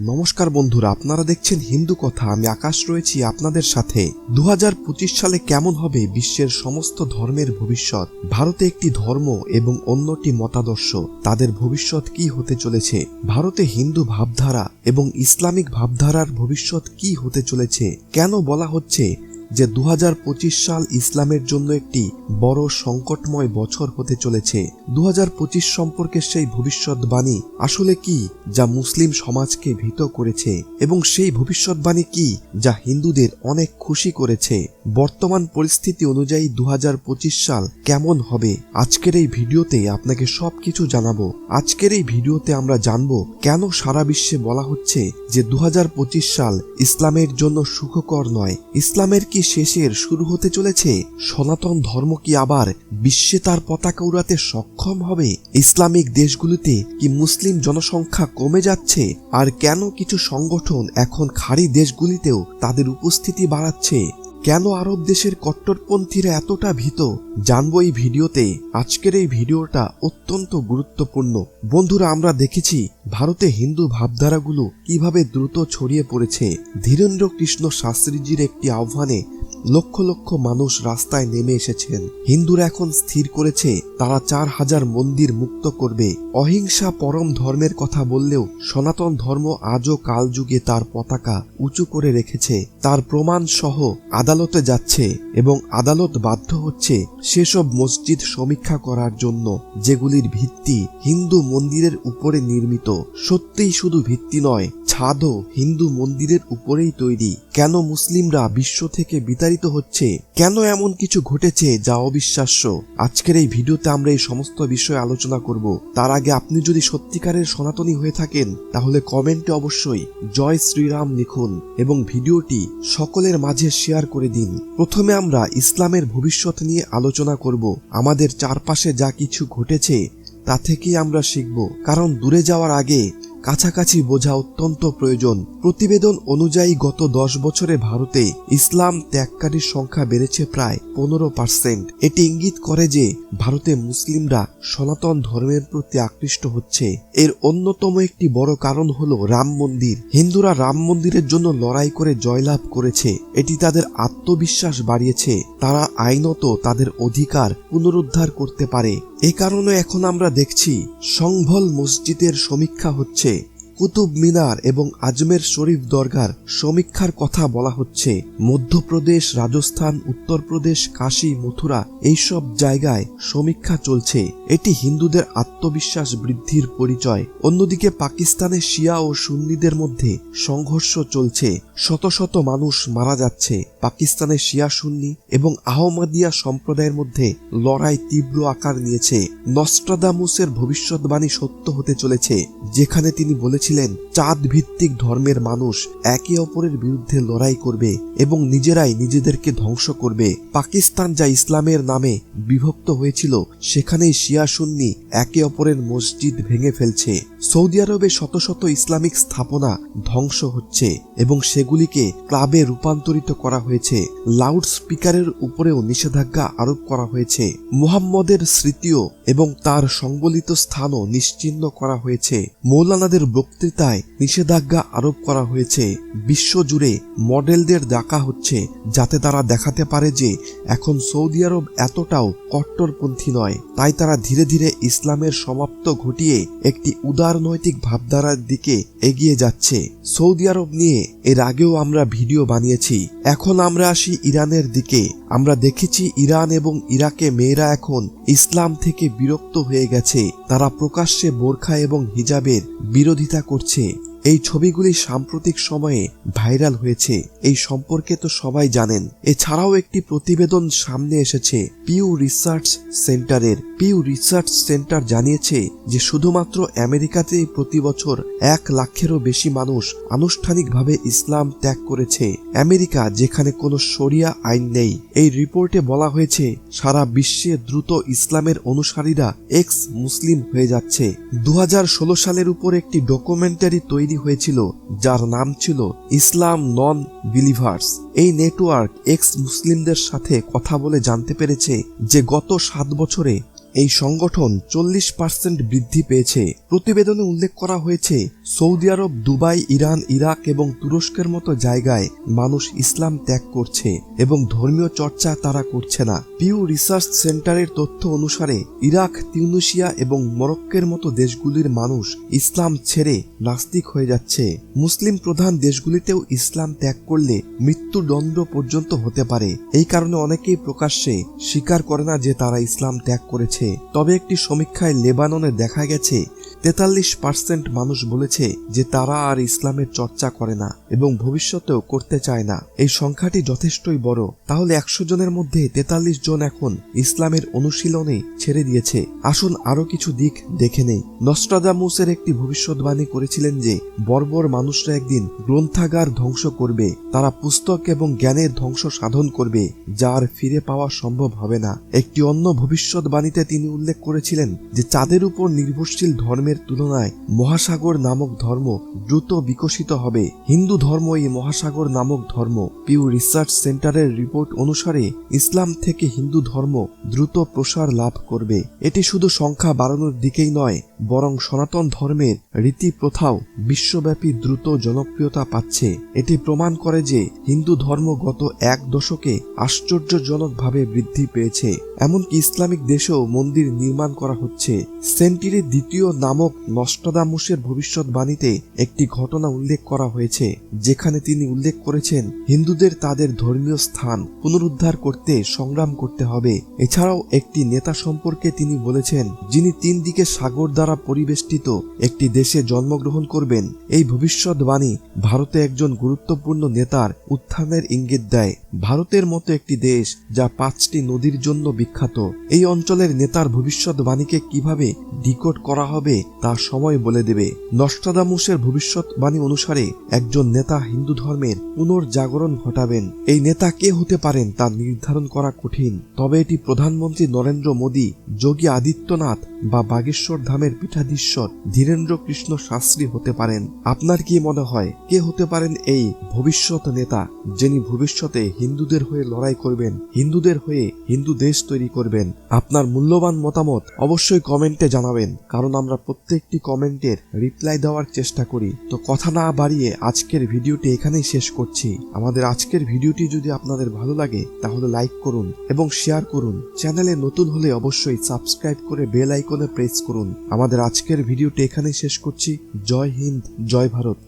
নমস্কার বন্ধুরা, আপনারা দেখছেন হিন্দু কথা। আমি আকাশ রয়েছি আপনাদের সাথে। দু হাজার পঁচিশ সালে কেমন হবে বিশ্বের সমস্ত ধর্মের ভবিষ্যৎ? ভারতে একটি ধর্ম এবং অন্যটি মতাদর্শ। তাদের ভবিষ্যৎ কি হতে চলেছে? ভারতে হিন্দু ভাবধারা এবং ইসলামিক ভাবধারার ভবিষ্যৎ কি হতে চলেছে? কেন বলা হচ্ছে যে দু হাজার পঁচিশ সাল ইসলামের জন্য একটি বড় সংকটময় বছর হতে চলেছে। দু হাজার পঁচিশ সম্পর্কে সেই ভবিষ্যৎবাণী আসলে কি যা মুসলিম সমাজকে ভীত করেছে এবং সেই ভবিষ্যৎবাণী কি যা হিন্দুদের অনেক খুশি করেছে? বর্তমান পরিস্থিতি অনুযায়ী দু হাজার পঁচিশ সাল কেমন হবে? আজকের এই ভিডিওতে আপনাকে সবকিছু জানাব। আজকের এই ভিডিওতে আমরা জানব কেন সারা বিশ্বে বলা হচ্ছে যে দু হাজার পঁচিশ সাল ইসলামের জন্য সুখকর নয়। ইসলামের কি শেষের শুরু হতে চলেছে সনাতন ধর্ম কি আবার বিশ্বে তার পতাকা উড়াতে সক্ষম হবে? ইসলামিক দেশগুলিতে কি মুসলিম জনসংখ্যা কমে যাচ্ছে? আর কেন কিছু সংগঠন এখন খাড়ি দেশগুলিতেও তাদের উপস্থিতি বাড়াচ্ছে? কেন আরব দেশের কট্টরপন্থীরা এতটা ভীত? জানব এই ভিডিওতে। আজকের এই ভিডিওটা অত্যন্ত গুরুত্বপূর্ণ। বন্ধুরা, আমরা দেখেছি ভারতে হিন্দু ভাবধারাগুলো কীভাবে দ্রুত ছড়িয়ে পড়েছে। ধীরেন্দ্র কৃষ্ণ শাস্ত্রীজির একটি আহ্বানে লক্ষ লক্ষ মানুষ রাস্তায় নেমে এসেছেন। হিন্দুরা এখন স্থির করেছে, তারা চার হাজার মন্দির মুক্ত করবে। অহিংসা পরম ধর্মের কথা বললেও সনাতন ধর্ম আজও কালযুগে তার পতাকা উঁচু করে রেখেছে। তার প্রমাণ সহ আদালতে যাচ্ছে এবং আদালত বাধ্য হচ্ছে সেসব মসজিদ সমীক্ষা করার জন্য, যেগুলির ভিত্তি হিন্দু মন্দিরের উপরে নির্মিত। সত্যিই শুধু ভিত্তি নয়, ছাদও হিন্দু মন্দিরের উপরেই তৈরি। কেন মুসলিমরা বিশ্ব থেকে বিতাড়িত হচ্ছে, কেন এমন কিছু ঘটেছে যা অবিশ্বাস্য? আজকের এই ভিডিওতে আমরা এই সমস্ত বিষয়ে আলোচনা করব। তার আগে আপনি যদি সত্যিকারের সনাতনী হয়ে থাকেন, তাহলে কমেন্টে অবশ্যই জয় শ্রীরাম লিখুন এবং ভিডিওটি সকলের মাঝে শেয়ার করে দিন। প্রথমে আমরা ইসলামের ভবিষ্যৎ নিয়ে আলোচনা করব। আমাদের চারপাশে যা কিছু ঘটেছে, তা থেকেই আমরা শিখব। কারণ দূরে যাওয়ার আগে কাছাকাছি বোঝা অত্যন্ত প্রয়োজন। প্রতিবেদন অনুযায়ী গত দশ বছরে ভারতে ইসলাম ত্যাগকারীর সংখ্যা বেড়েছে প্রায় পনেরো পার্সেন্ট। এটি ইঙ্গিত করে যে ভারতে মুসলিমরা সনাতন ধর্মের প্রতি আকৃষ্ট হচ্ছে। এর অন্যতম একটি বড় কারণ হল রাম মন্দির। হিন্দুরা রাম মন্দিরের জন্য লড়াই করে জয়লাভ করেছে। এটি তাদের আত্মবিশ্বাস বাড়িয়েছে। তারা আইনত তাদের অধিকার পুনরুদ্ধার করতে পারে। এ কারণে এখন আমরা দেখছি সংভল মসজিদের সমীক্ষা হচ্ছে কুতুব মিনার এবং আজমের শরীফ দরগার সমীক্ষার কথা বলা হচ্ছে। মধ্যপ্রদেশ, রাজস্থান, উত্তরপ্রদেশ, কাশী, মথুরা এইসব জায়গায় সমীক্ষা চলছে। এটি হিন্দুদের আত্মবিশ্বাস বৃদ্ধির পরিচয়। অন্যদিকে পাকিস্তানে শিয়া ও সুন্নিদের মধ্যে সংঘর্ষ চলছে। শত শত মানুষ মারা যাচ্ছে। পাকিস্তানে শিয়া সুন্নি এবং আহমদিয়া সম্প্রদায়ের মধ্যে লড়াই তীব্র আকার নিয়েছে। নস্ট্রাদামুসের ভবিষ্যৎবাণী সত্য হতে চলেছে, যেখানে তিনি বলেছিলেন চাঁদ ভিত্তিক ধর্মের মানুষ, একে অপরের বিরুদ্ধে লড়াই করবে এবং নিজেরাই নিজেদেরকে ধ্বংস করবে। পাকিস্তান যা ইসলামের নামে বিভক্ত হয়েছিল, সেখানেই শিয়া সুন্নি একে অপরের মসজিদ ভেঙে ফেলছে। সৌদি আরবে শত শত ইসলামিক স্থাপনা ধ্বংস হচ্ছে এবং সেগুলিকে ক্লাবে রূপান্তরিত করা হয়েছে। লাউড স্পিকারের উপরেও নিষেধাজ্ঞা আরোপ করা হয়েছে। মুহাম্মদের স্মৃতিও এবং তার সংবলিত স্থানও নিশ্চিহ্ন করা হয়েছে। মৌলানাদের বক্তৃতায় নিষেধাজ্ঞা আরোপ করা হয়েছে। বিশ্বজুড়ে মডেলদের ডাকা হচ্ছে, যাতে তারা দেখাতে পারে যে এখন সৌদি আরব এতটাও কট্টরপন্থী নয়। তাই তারা ধীরে ধীরে ইসলামের সমাপ্ত ঘটিয়ে একটি উদারনৈতিক ভাবধারার দিকে এগিয়ে যাচ্ছে। সৌদি আরব নিয়ে এর আগেও আমরা ভিডিও বানিয়েছি। এখন আমরা আসি ইরানের দিকে। আমরা দেখেছি ইরান এবং ইরাকে মেয়েরা এখন ইসলাম থেকে বিরক্ত হয়ে গেছে। তারা প্রকাশ্যে বোরখা এবং হিজাবের বিরোধিতা করছে। এই ছবিগুলি সাম্প্রতিক সময়ে ভাইরাল হয়েছে। এই সম্পর্কে তো সবাই জানেন। এছাড়াও একটি প্রতিবেদন সামনে এসেছে, পিউ রিসার্চ সেন্টারের। পিউ রিসার্চ সেন্টার জানিয়েছে যে শুধুমাত্র আমেরিকাতেই প্রতি বছর এক লাখেরও বেশি মানুষ আনুষ্ঠানিকভাবে ইসলাম ত্যাগ করেছে। আমেরিকা, যেখানে কোনো শরিয়া আইন নেই। এই রিপোর্টে বলা হয়েছে, সারা বিশ্বে দ্রুত ইসলামের অনুসারীরা এক্স মুসলিম হয়ে যাচ্ছে। দু হাজার ষোলো সালের উপর একটি ডকুমেন্টারি তৈরি হয়েছিল, যার নাম ছিল ইসলাম নন বিলিভার্স এই নেটওয়ার্ক এক্স মুসলিমদের সাথে কথা বলে জানতে পেরেছে যে গত সাত বছরে এই সংগঠন চল্লিশ পার্সেন্ট বৃদ্ধি পেয়েছে। প্রতিবেদনে উল্লেখ করা হয়েছে, Saudi Arab, Dubai, Iran, Iraq এবং তুরস্কের মতো জায়গায় মানুষ ইসলাম ত্যাগ করছে এবং ধর্মীয় চর্চা তারা করছে না। পিউ রিসার্চ সেন্টারের তথ্য অনুসারে, ইরাক তিউনিশিয়া এবং মরক্কের মতো দেশগুলির মানুষ ইসলাম ছেড়ে নাস্তিক হয়ে যাচ্ছে। মুসলিম প্রধান দেশগুলিতেও ইসলাম ত্যাগ করলে মৃত্যুদণ্ড পর্যন্ত হতে পারে। এই কারণে অনেকেই প্রকাশ্যে স্বীকার করে না যে তারা ইসলাম ত্যাগ করেছে। তবে একটি সমীক্ষায় লেবাননে দেখা গেছে তেতাল্লিশ পার্সেন্ট মানুষ বলেছে যে তারা আর ইসলামের চর্চা করে না এবং ভবিষ্যতেও করতে চায় না। এই সংখ্যাটি যথেষ্টই বড়। তাহলে একশো জনের মধ্যে তেতাল্লিশ জন এখন ইসলামের অনুশীলনে ছেড়ে দিয়েছে। আসুন আরও কিছু দিক দেখে নেই। নস্ট্রাদামুসের একটি ভবিষ্যৎবাণী করেছিলেন যে, বর্বর মানুষরা একদিন গ্রন্থাগার ধ্বংস করবে। তারা পুস্তক এবং জ্ঞানের ধ্বংস সাধন করবে যার ফিরে পাওয়া সম্ভব হবে না। একটি অন্য ভবিষ্যৎবাণীতে তিনি উল্লেখ করেছিলেন যে, চাঁদের উপর নির্ভরশীল ধর্মের তুলনায় মহাসাগর নামক ধর্ম দ্রুত বিকশিত হবে। হিন্দু ধর্ম এই মহাসাগর নামক ধর্ম। পিউ রিসার্চ সেন্টারের রিপোর্ট অনুসারে ইসলাম থেকে হিন্দু ধর্ম দ্রুত প্রসার লাভ করবে। এটি শুধু সংখ্যা বাড়ানোর দিকেই নয়, বরং সনাতন ধর্মের রীতি প্রথাও বিশ্বব্যাপী দ্রুত জনপ্রিয়তা পাচ্ছে। এটি প্রমাণ করে যে হিন্দু ধর্ম গত এক দশকে আশ্চর্যজনকভাবে বৃদ্ধি পেয়েছে। এমনকি ইসলামিক দেশেও মন্দির নির্মাণ করা হচ্ছে। সেন্টিরি দ্বিতীয় নামক নষ্টদামুসের ভবিষ্যৎবাণীতে একটি ঘটনা উল্লেখ করা হয়েছে, যেখানে তিনি উল্লেখ করেছেন, হিন্দুদের তাদের ধর্মীয় স্থান পুনরুদ্ধার করতে সংগ্রাম করতে হবে। এছাড়াও একটি নেতা সম্পর্কে তিনি বলেছেন, যিনি তিন দিকে সাগর দ্বারা পরিবেষ্টিত একটি দেশে জন্মগ্রহণ করবেন, এই ভবিষ্যৎবাণী ভারতে একজন গুরুত্বপূর্ণ নেতার উত্থানের ইঙ্গিত দেয়। ভারতের মতো একটি দেশ যা পাঁচটি নদীর জন্য বিখ্যাত, এই অঞ্চলের নেতার ভবিষ্যৎবাণীকে কীভাবে ডিকোড করা হবে তা সময় বলে দেবে, নষ্টদামুসের ভবিষ্যৎবাণী অনুসারে একজন নেতা হিন্দু ধর্মের পুনর্জাগরণ ঘটাবেন। এই নেতা কে হতে পারেন তা নির্ধারণ করা কঠিন। তবে এটি প্রধানমন্ত্রী নরেন্দ্র মোদী, যোগী আদিত্যনাথ বা বাগেশ্বর ধামের পীঠাধীশ্বর ধীরেন্দ্র কৃষ্ণ শাস্ত্রী হতে পারেন। আপনার কি মনে হয়, কে হতে পারেন এই ভবিষ্যৎ নেতা যিনি ভবিষ্যতে হিন্দুদের হয়ে লড়াই করবেন, হিন্দুদের হয়ে হিন্দু দেশ তৈরি করবেন? আপনার মূল্যবান মতামত অবশ্যই কমেন্টে জানাবেন, কারণ আমরা প্রত্যেকটি কমেন্টের রিপ্লাই দেওয়ার চেষ্টা করি। তো কথা না বাড়িয়ে আজকের ভিডিওটি এখানেই শেষ করছি। আমাদের আজকের ভিডিওটি যদি আপনাদের ভালো লাগে, তাহলে লাইক করুন এবং শেয়ার করুন। চ্যানেলে নতুন হলে অবশ্যই সাবস্ক্রাইব করে বেল আইকনে প্রেস করুন। আমাদের আজকের ভিডিওটি এখানেই শেষ করছি। জয় হিন্দ, জয় ভারত।